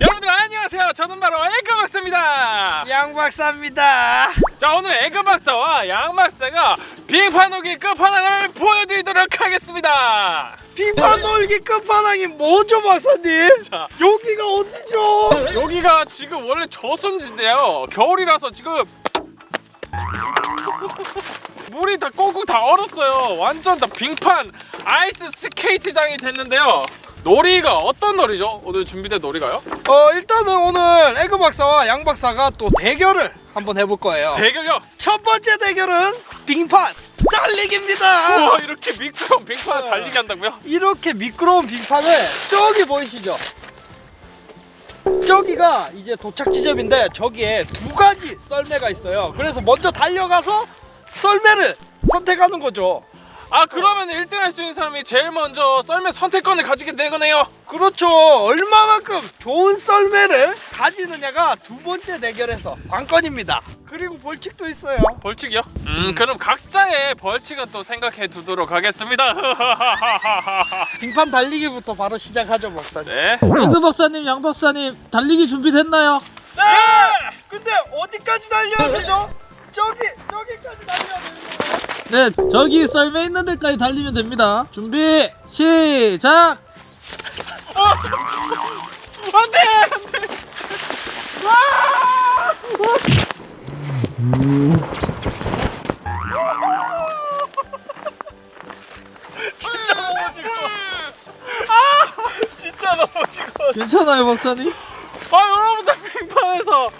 여러분들 안녕하세요. 저는 바로 에그 박사입니다. 양 박사입니다. 자 오늘 에그 박사와 양 박사가 빙판 오기 끝판왕을 보여드리도록 하겠습니다. 빙판 놀기 끝판왕이 뭐죠 박사님? 자 여기가 어디죠? 여기가 지금 원래 저순지인데요. 겨울이라서 지금 물이 다 꽁꽁 다 얼었어요. 완전 다 빙판 아이스 스케이트장이 됐는데요. 놀이가 어떤 놀이죠? 오늘 준비된 놀이가요? 어 일단은 오늘 에그 박사와 양 박사가 또 대결을 한번 해볼 거예요. 대결요. 첫 번째 대결은 빙판 달리기입니다. 우와 이렇게 미끄러운 빙판을 달리게 한다고요? 이렇게 미끄러운 빙판을 저기 보이시죠? 저기가 이제 도착 지점인데 저기에 두 가지 썰매가 있어요. 그래서 먼저 달려가서 썰매를 선택하는 거죠. 아 그러면 1등 할 수 있는 사람이 제일 먼저 썰매 선택권을 가지게 되거네요. 그렇죠. 얼마만큼 좋은 썰매를 가지느냐가 두 번째 대결에서 관건입니다. 그리고 벌칙도 있어요. 벌칙이요? 음, 그럼 각자의 벌칙은 또 생각해 두도록 하겠습니다. 빙판 달리기부터 바로 시작하죠, 박사님. 네. 에그 박사님, 양 박사님 달리기 준비됐나요? 네! 근데 어디까지 달려야 되죠? 저기, 저기까지 달려야 되는? 네, 저기 썰매 있는 데까지 달리면 됩니다. 준비 시작. 안돼 안돼. 진 괜찮아요, 박사님? 아 여러분들 빙판에서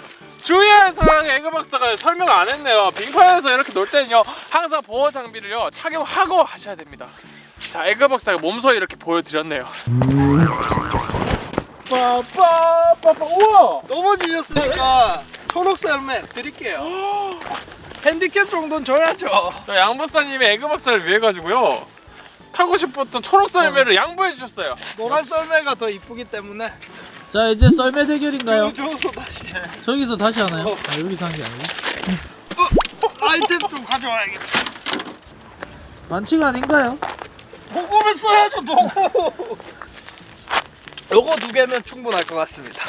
주의할 사항 에그 박사가 설명 안 했네요. 빙판에서 이렇게 놀 때는요 항상 보호 장비를요 착용하고 하셔야 됩니다. 자 에그 박사가 몸소 이렇게 보여드렸네요. 빠빠빠빠 우와 넘어지셨으니까 초록 썰매 드릴게요 핸디캡 정도는 줘야죠 자 양 박사님이 에그 박사를 위해 가지고요 타고 싶었던 초록 썰매를 양보해 주셨어요. 노란 썰매가 더 이쁘기 때문에 자, 이제 썰매 대결인가요? 줘서 다시 저기서 다시 하나요? 아, 여기서 한 게 아니고. 아이템 좀 가져와야겠다 반칙 아닌가요? 도구를 써야죠 도구 요거 두 개면 충분할 것 같습니다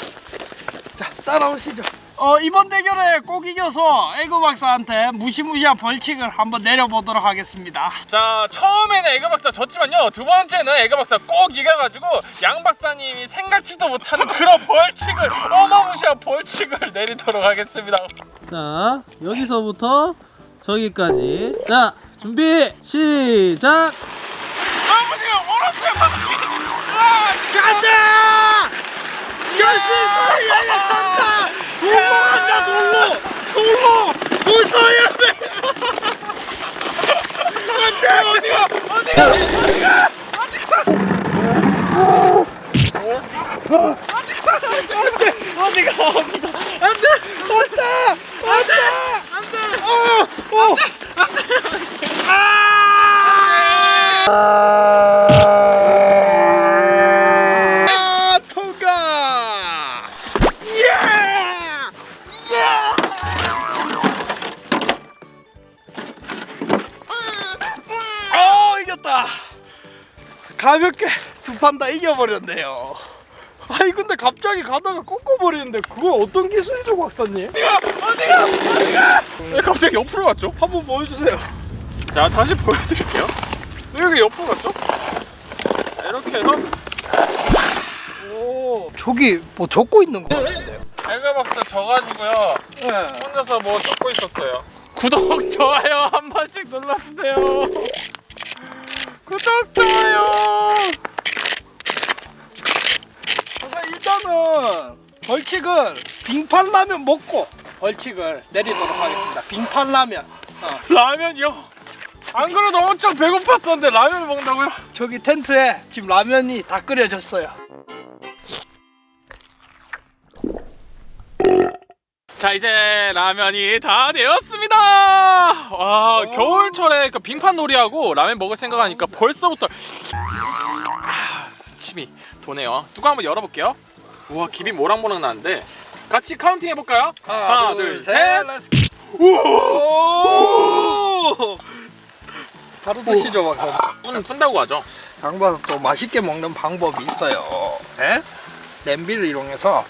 자 따라오시죠 어 이번 대결에 꼭 이겨서 에그 박사한테 무시무시한 벌칙을 한번 내려보도록 하겠습니다 자 처음에는 에그 박사 졌지만요 두 번째는 에그 박사 꼭 이겨가지고 양 박사님이 생각지도 못하는 그런 벌칙을 어마무시한 벌칙을 내리도록 하겠습니다. 자, 여기서부터 저기까지. 자, 준비 시작. 아버지가 멀었어요 바닥이. 간다! 열수 있어! 얘가 간다! 돌로 가자 돌로! 돌로! 무서워야 돼! 안돼! 어디가 어디가 어디가 어디가 어디가 안돼! 왔다! 안돼! 안돼! 어! 어! 아! 가볍게 두 판 다 이겨버렸네요 아니 근데 갑자기 가다가 꺾어버리는데 그건 어떤 기술이죠 박사님? 어디가 어디가 왜 갑자기 옆으로 갔죠? 한번 보여주세요 자 다시 보여드릴게요. 왜 여기 옆으로 갔죠? 자, 이렇게 해서 오 저기 뭐 적고 있는 것 같은데요 에그 박사 져가지고요 네. 혼자서 뭐 적고 있었어요. 구독 좋아요 한 번씩 눌러주세요. 구독 좋아요. 그래서 일단은 벌칙은 빙판라면 먹고 벌칙을 내리도록 하겠습니다 빙판라면 어. 라면이요? 안 그래도 엄청 배고팠었는데 라면을 먹는다고요? 저기 텐트에 지금 라면이 다 끓여졌어요 자 이제 라면이 다 되었습니다. 와 겨울철에 그 빙판 놀이하고 라면 먹을 생각하니까 벌써부터 아, 침이 도네요. 뚜껑 한번 열어볼게요. 우와 김이 모락모락 나는데 같이 카운팅 해볼까요? 하나, 둘, 셋. 렛츠 오! 바로 드시죠, 박사. 오늘 푼다고 하죠. 양바닥 또 맛있게 먹는 방법이 있어요. 네? 냄비를 이용해서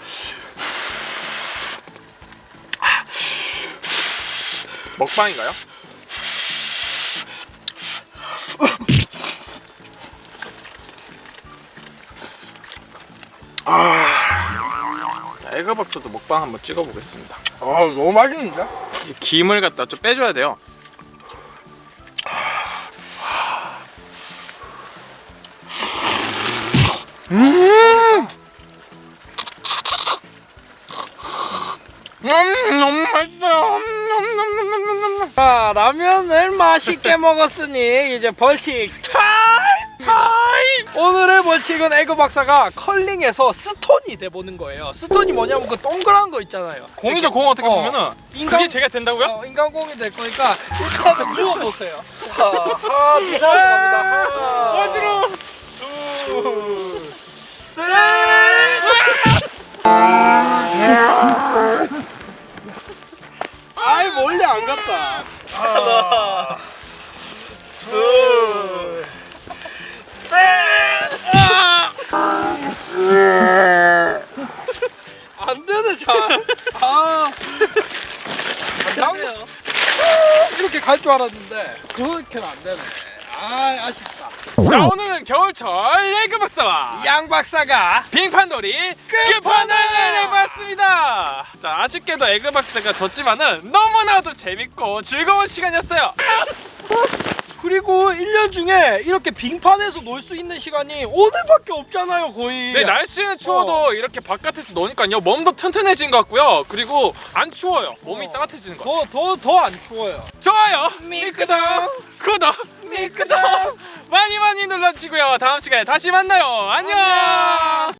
먹방인가요? 자, 에그박스도 먹방 한번 찍어보겠습니다. 아 너무 맛있는데? 이 김을 갖다 좀 빼줘야 돼요. 음, 음 너무 맛있어요. 음, 음, 음, 음, 음, 음. 자 라면을 맛있게 먹었으니 이제 벌칙! 타임. 오늘의 벌칙은 에그 박사가 컬링에서 스톤이 돼보는 거예요. 스톤이 뭐냐면 그 동그란 거 있잖아요. 공이죠 공 어떻게 어. 보면은 인간- 그게 제가 된다고요? 어, 인간공이 될 거니까 일단은 누워보세요. 자, 하나, 둘, 셋, 갑니다. 하나, 어지러워. 둘, 셋. 아이 멀리 안 갔다. 하나, 둘, 셋. 잘. 아. 안 되네요. 이렇게 갈 줄 알았는데 그렇게는 안 되네. 아 아쉽다. 자 오늘은 겨울철 에그박사와 양 박사가 빙판놀이 끝판왕을 해봤습니다. 자 아쉽게도 에그박스가 졌지만은 너무나도 재밌고 즐거운 시간이었어요. 그리고 1년 중에 이렇게 빙판에서 놀 수 있는 시간이 오늘밖에 없잖아요 거의. 네 날씨는 추워도 이렇게 바깥에서 노니까요 몸도 튼튼해진 것 같고요. 그리고 안 추워요. 몸이 어. 따뜻해지는 것 같아요. 더 더 더 안 추워요. 좋아요, 미끄덩 구독, 미끄덩. 많이 많이 눌러주시고요. 다음 시간에 다시 만나요. 안녕.